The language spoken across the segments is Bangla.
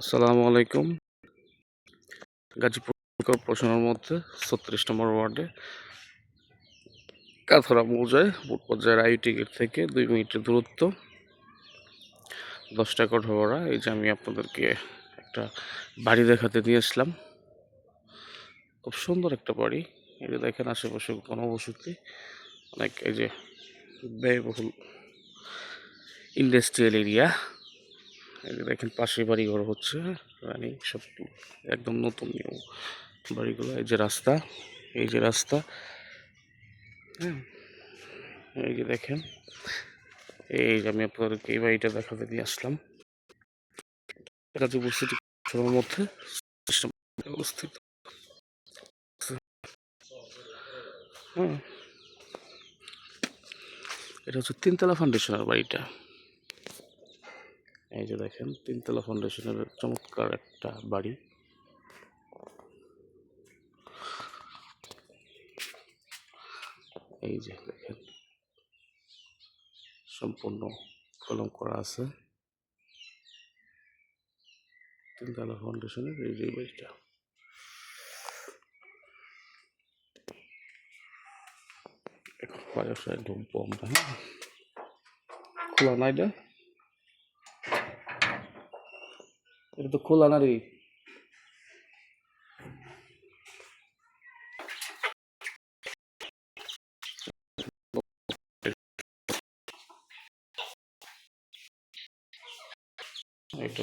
আসসালামু আলাইকুম। গাজীপুর কর্পোরেশনের মধ্যে ছত্রিশ নম্বর ওয়ার্ডে কাথরা মৌজায় বুট পর্যায়ের আই গেট থেকে দুই মিনিটের দূরত্ব। দশ টাকা ভাড়া এই যে আমি আপনাদেরকে একটা বাড়ি দেখাতে নিয়ে আসলাম। খুব সুন্দর একটা বাড়ি। এই যে দেখেন আশেপাশে গণবসতি অনেক এই যে ব্যয়বহুল ইন্ডাস্ট্রিয়াল এরিয়া। দেখেন পাশে বাড়ি ঘর হচ্ছে, রানি, সব একদম নতুন নিউ বাড়িগুলো, এই যে রাস্তা, এই যে রাস্তা হ্যাঁ এই যে দেখেন, এই যে আমি আপনাদেরকে এই বাড়িটা দেখাতে নিয়ে আসলাম। মধ্যে অবস্থিত। হ্যাঁ এটা হচ্ছে তিনতলা ফাউন্ডেশনের বাড়িটা। এই যে দেখেন, তিনতলা ফাউন্ডেশনের চমৎকার একটা বাড়ি। এই যে দেখেন, সম্পূর্ণ কলম করা আছে। তিনতলা ফাউন্ডেশনের এই যে বাড়িটা। এখন বাজার ঢুকবো আমরা হ্যাঁ? খোলা নাই এটা তো খোলা না রে। এটা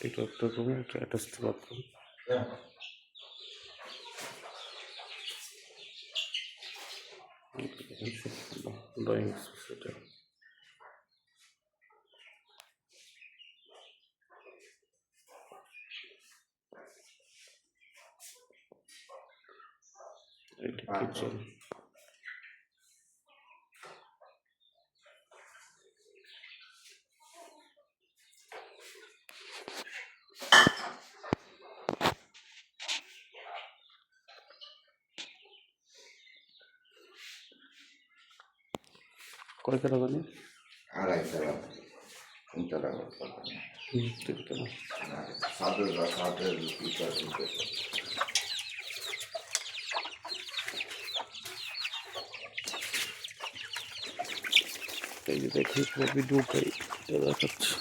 এটা একটা রুম এটা অ্যাটাচ বাথরুম ড্রয়িং সেটা এটা কিচেন কয় টাকা জানি আড়াই টাকা তিন টাকা হুম, তিনতলা সাতের বা সাতের পিঠা কিনতে এই যে দেখি পুরো ভিডিওটাই দেখাচ্ছে।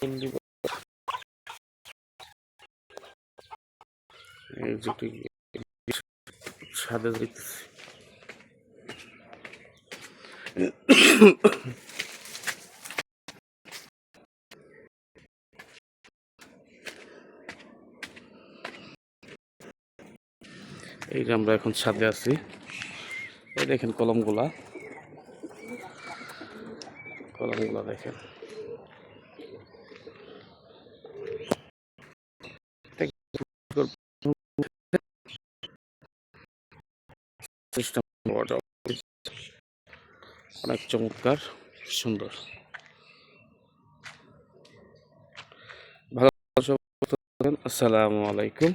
এই ছাদে দেখতেছি। এই যে আমরা এখন ছাদে আছি এই দেখেন কলমগুলা কলমগুলা দেখেন office। অনেক চমৎকার সুন্দর। ভালো আসসালামু আলাইকুম।